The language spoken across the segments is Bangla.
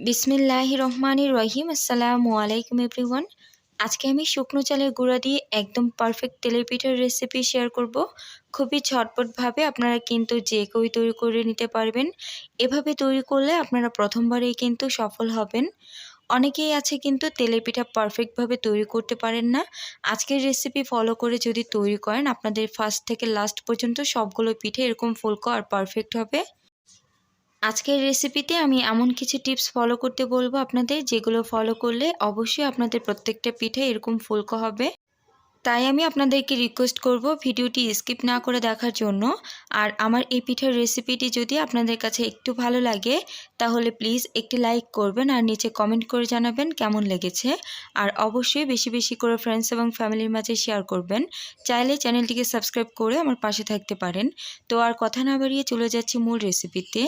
বিসমিল্লাহ রহমানির রহিম। আসসালামু আলাইকুম, এভরিওয়ান। আজকে আমি শুকনো চালের গুঁড়া দিয়ে একদম পারফেক্ট তেলের পিঠার রেসিপি শেয়ার করব। খুবই ঝটপটভাবে আপনারা কিন্তু যে কেউই তৈরি করে নিতে পারবেন। এভাবে তৈরি করলে আপনারা প্রথমবারেই কিন্তু সফল হবেন। অনেকেই আছে কিন্তু তেলের পিঠা পারফেক্টভাবে তৈরি করতে পারেন না। আজকের রেসিপি ফলো করে যদি তৈরি করেন, আপনাদের ফার্স্ট থেকে লাস্ট পর্যন্ত সবগুলো পিঠে এরকম ফুলকো আর পারফেক্ট হবে। আজকের রেসিপিতে আমি এমন কিছু টিপস ফলো করতে বলব আপনাদের, যেগুলো ফলো করলে অবশ্যই আপনাদের প্রত্যেকটা পিঠে এরকম ফুলকো হবে। তাই আমি আপনাদেরকে রিকোয়েস্ট করব ভিডিওটি স্কিপ না করে দেখার জন্য। আর আমার এই পিঠার রেসিপিটি যদি আপনাদের কাছে একটু ভালো লাগে, তাহলে প্লিজ একটি লাইক করবেন আর নিচে কমেন্ট করে জানাবেন কেমন লেগেছে। আর অবশ্যই বেশি বেশি করে ফ্রেন্ডস এবং ফ্যামিলির মাঝে শেয়ার করবেন। চাইলে চ্যানেলটিকে সাবস্ক্রাইব করে আমার পাশে থাকতে পারেন। তো আর কথা না বাড়িয়ে চলে যাচ্ছি মূল রেসিপিতে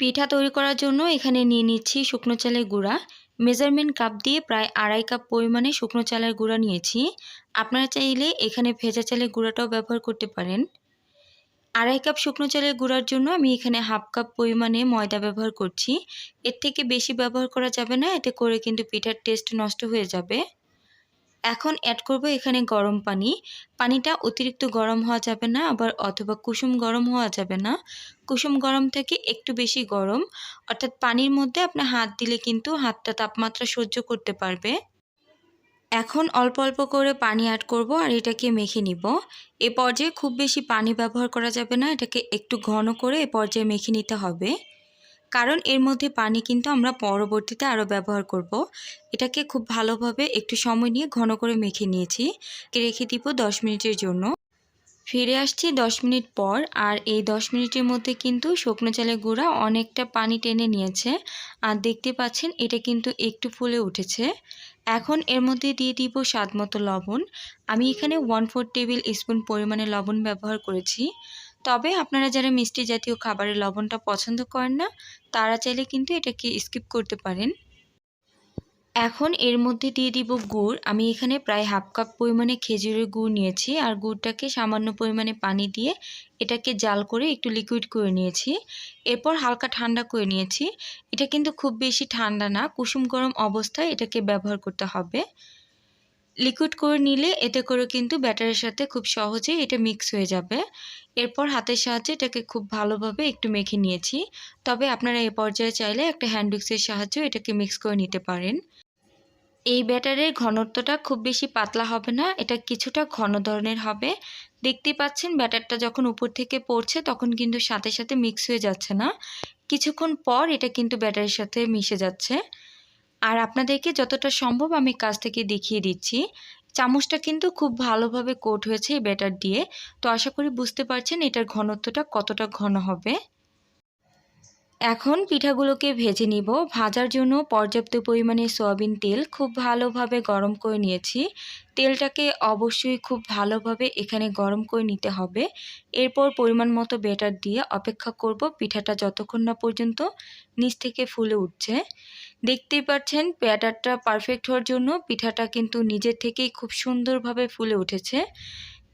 পিঠা তৈরি করার জন্য এখানে নিয়ে নিচ্ছি শুকনো চালের গুঁড়া। মেজারমেন্ট কাপ দিয়ে প্রায় আড়াই কাপ পরিমাণে শুকনো চালের গুঁড়া নিয়েছি। আপনারা চাইলে এখানে ভেজা চালের গুঁড়াটাও ব্যবহার করতে পারেন। আড়াই কাপ শুকনো চালের গুঁড়ার জন্য আমি এখানে হাফ কাপ পরিমাণে ময়দা ব্যবহার করছি। এর থেকে বেশি ব্যবহার করা যাবে না, এতে করে কিন্তু পিঠার টেস্ট নষ্ট হয়ে যাবে। এখন অ্যাড করব এখানে গরম পানি। পানিটা অতিরিক্ত গরম হওয়া যাবে না, আবার অথবা কুসুম গরম হওয়া যাবে না। কুসুম গরম থেকে একটু বেশি গরম। অর্থাৎ পানির মধ্যে আপনি হাত দিলে কিন্তু হাতটা তাপমাত্রা সহ্য করতে পারবে। এখন অল্প অল্প করে পানি অ্যাড করব আর এটাকে মেখে নিব। এ পর্যায়ে খুব বেশি পানি ব্যবহার করা যাবে না, এটাকে একটু ঘন করে এ পর্যায়ে মেখে নিতে হবে। কারণ এর মধ্যে পানি কিন্তু আমরা পরবর্তীতে আরও ব্যবহার করব। এটাকে খুব ভালোভাবে একটু সময় নিয়ে ঘন করে মেখে নিয়েছি। রেখে দিব দশ মিনিটের জন্য। ফিরে আসছি দশ মিনিট পর আর এই দশ মিনিটের মধ্যে কিন্তু শুকনো চালের গুঁড়া অনেকটা পানি টেনে নিয়েছে। আর দেখতে পাচ্ছেন এটা কিন্তু একটু ফুলে উঠেছে। এখন এর মধ্যে দিয়ে দিব স্বাদ মতো লবণ। আমি এখানে ওয়ান ফোর টেবিল স্পুন পরিমাণে লবণ ব্যবহার করেছি। তবে আপনারা যারা মিষ্টি জাতীয় খাবারের লবণটা পছন্দ করেন না, তারা চাইলে কিন্তু এটাকে স্কিপ করতে পারেন। এখন এর মধ্যে দিয়ে দিব গুড়। আমি এখানে প্রায় হাফ কাপ পরিমাণে খেজুরের গুড় নিয়েছি আর গুড়টাকে সামান্য পরিমাণে পানি দিয়ে এটাকে জাল করে একটু লিকুইড করে নিয়েছি। এরপর হালকা ঠান্ডা করে নিয়েছি। এটা কিন্তু খুব বেশি ঠান্ডা না, কুসুম গরম অবস্থায় এটাকে ব্যবহার করতে হবে। লিকুইড করে নিলে এতে করে কিন্তু ব্যাটারের সাথে খুব সহজেই এটা মিক্স হয়ে যাবে। এরপর হাতের সাহায্যে এটাকে খুব ভালোভাবে একটু মেখে নিয়েছি। তবে আপনারা এ পর্যায়ে চাইলে একটা হ্যান্ড উইক্সের সাহায্যে এটাকে মিক্স করে নিতে পারেন। এই ব্যাটারের ঘনত্বটা খুব বেশি পাতলা হবে না, এটা কিছুটা ঘন ধরনের হবে। দেখতে পাচ্ছেন ব্যাটারটা যখন উপর থেকে পড়ছে তখন কিন্তু সাথে সাথে মিক্স হয়ে যাচ্ছে না। কিছুক্ষণ পর এটা কিন্তু ব্যাটারের সাথে মিশে যাচ্ছে। আর আপনাদেরকে যতটা সম্ভব আমি কাছ থেকে দেখিয়ে দিচ্ছি। চামচটা কিন্তু খুব ভালোভাবে কোট হয়েছে এই ব্যাটার দিয়ে। তো আশা করি বুঝতে পারছেন এটার ঘনত্বটা কতটা ঘন হবে। এখন পিঠাগুলোকে ভেজে নিব। ভাজার জন্য পর্যাপ্ত পরিমাণে সয়াবিন তেল খুব ভালোভাবে গরম করে নিয়েছি। তেলটাকে অবশ্যই খুব ভালোভাবে এখানে গরম করে নিতে হবে। এরপর পরিমাণ মতো বেটার দিয়ে অপেক্ষা করব পিঠাটা যতক্ষণ না পর্যন্ত নিচ থেকে ফুলে উঠছে। দেখতেই পাচ্ছেন, ব্যাটারটা পারফেক্ট হওয়ার জন্য পিঠাটা কিন্তু নিজের থেকেই খুব সুন্দরভাবে ফুলে উঠেছে।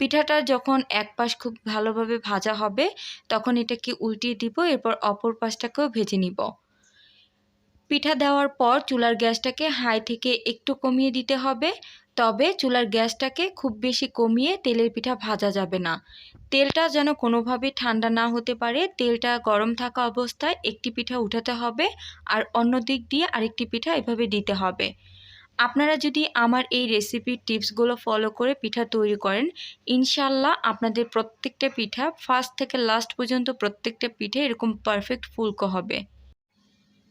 পিঠাটা যখন এক পাশ খুব ভালোভাবে ভাজা হবে, তখন এটাকে উল্টিয়ে দিব, এরপর অপর পাশটাকেও ভেজে নিব। পিঠা দেওয়ার পর চুলার গ্যাসটাকে হাই থেকে একটু কমিয়ে দিতে হবে, তবে চুলার গ্যাসটাকে খুব বেশি কমিয়ে তেলের পিঠা ভাজা যাবে না। তেলটা যেন কোনোভাবে ঠান্ডা না হতে পারে, তেলটা গরম থাকা অবস্থায় একটি পিঠা উঠাতে হবে, আর অন্য দিক দিয়ে আরেকটি পিঠা এভাবে দিতে হবে। আপনারা যদি আমার এই রেসিপির টিপসগুলো ফলো করে পিঠা তৈরি করেন ইনশাল্লাহ আপনাদের প্রত্যেকটা পিঠা ফার্স্ট থেকে লাস্ট পর্যন্ত প্রত্যেকটা পিঠে এরকম পারফেক্ট ফুলকো হবে।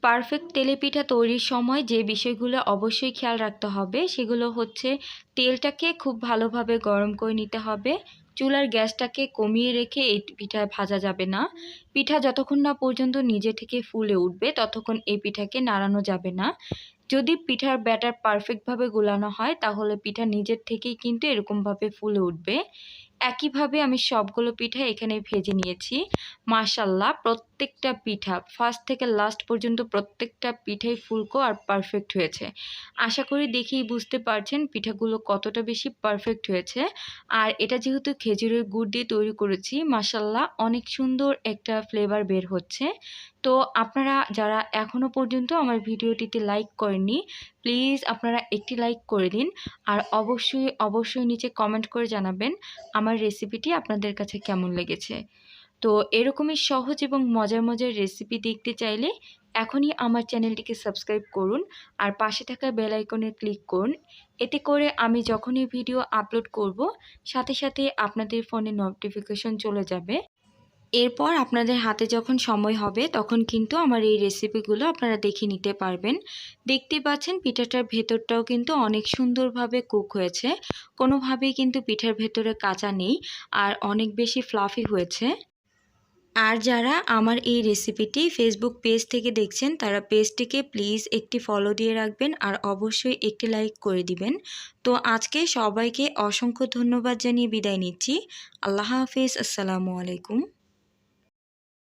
পারফেক্ট তেলে পিঠা তৈরির সময় যে বিষয়গুলো অবশ্যই খেয়াল রাখতে হবে, সেগুলো হচ্ছে তেলটাকে খুব ভালোভাবে গরম করে নিতে হবে। চুলার গ্যাসটাকে কমিয়ে রেখে এই পিঠা ভাজা যাবে না। পিঠা যতক্ষণ না পর্যন্ত নিজে থেকে ফুলে উঠবে, ততক্ষণ এই পিঠাকে নাড়ানো যাবে না। যদি পিঠার ব্যাটার পারফেক্টভাবে গোলানো হয়, তাহলে পিঠা নিজের থেকেই কিন্তু এরকমভাবে ফুলে উঠবে। একইভাবে আমি সবগুলো পিঠা এখানে ভেজে নিয়েছি। মাশাল্লাহ প্রত্যেকটা পিঠা ফার্স্ট থেকে লাস্ট পর্যন্ত প্রত্যেকটা পিঠাই ফুলকো আর পারফেক্ট হয়েছে। আশা করি দেখেই বুঝতে পারছেন পিঠাগুলো কতটা বেশি পারফেক্ট হয়েছে। আর এটা যেহেতু খেজুরের গুড় দিয়ে তৈরি করেছি মাশাল্লাহ অনেক সুন্দর একটা ফ্লেভার বের হচ্ছে। তো আপনারা যারা এখনও পর্যন্ত আমার ভিডিওটিতে লাইক করেননি প্লিজ আপনারা একটি লাইক করে দিন। আর অবশ্যই অবশ্যই নিচে কমেন্ট করে জানাবেন আমার রেসিপিটি আপনাদের কাছে কেমন লেগেছে। তো এরকমই সহজ এবং মজার মজার রেসিপি দেখতে চাইলে এখনই আমার চ্যানেলটিকে সাবস্ক্রাইব করুন আর পাশে থাকা বেল আইকনে ক্লিক করুন। এতে করে আমি যখনই ভিডিও আপলোড করব, সাথে সাথে আপনাদের ফোনে নোটিফিকেশন চলে যাবে। এরপর আপনাদের হাতে যখন সময় হবে, তখন কিন্তু আমার এই রেসিপিগুলো আপনারা দেখে নিতে পারবেন। দেখতে পাচ্ছেন, পিঠাটার ভেতরটাও কিন্তু অনেক সুন্দরভাবে কুক হয়েছে। কোনোভাবেই কিন্তু পিঠার ভেতরে কাঁচা নেই আর অনেক বেশি ফ্লাফি হয়েছে। আর যারা আমার এই রেসিপিটি ফেসবুক পেজ থেকে দেখছেন, তারা পেজটিকে প্লিজ একটি ফলো দিয়ে রাখবেন আর অবশ্যই একটি লাইক করে দিবেন। তো আজকে সবাইকে অসংখ্য ধন্যবাদ জানিয়ে বিদায় নিচ্ছি। আল্লাহ হাফিজ, আসসালামু আলাইকুম।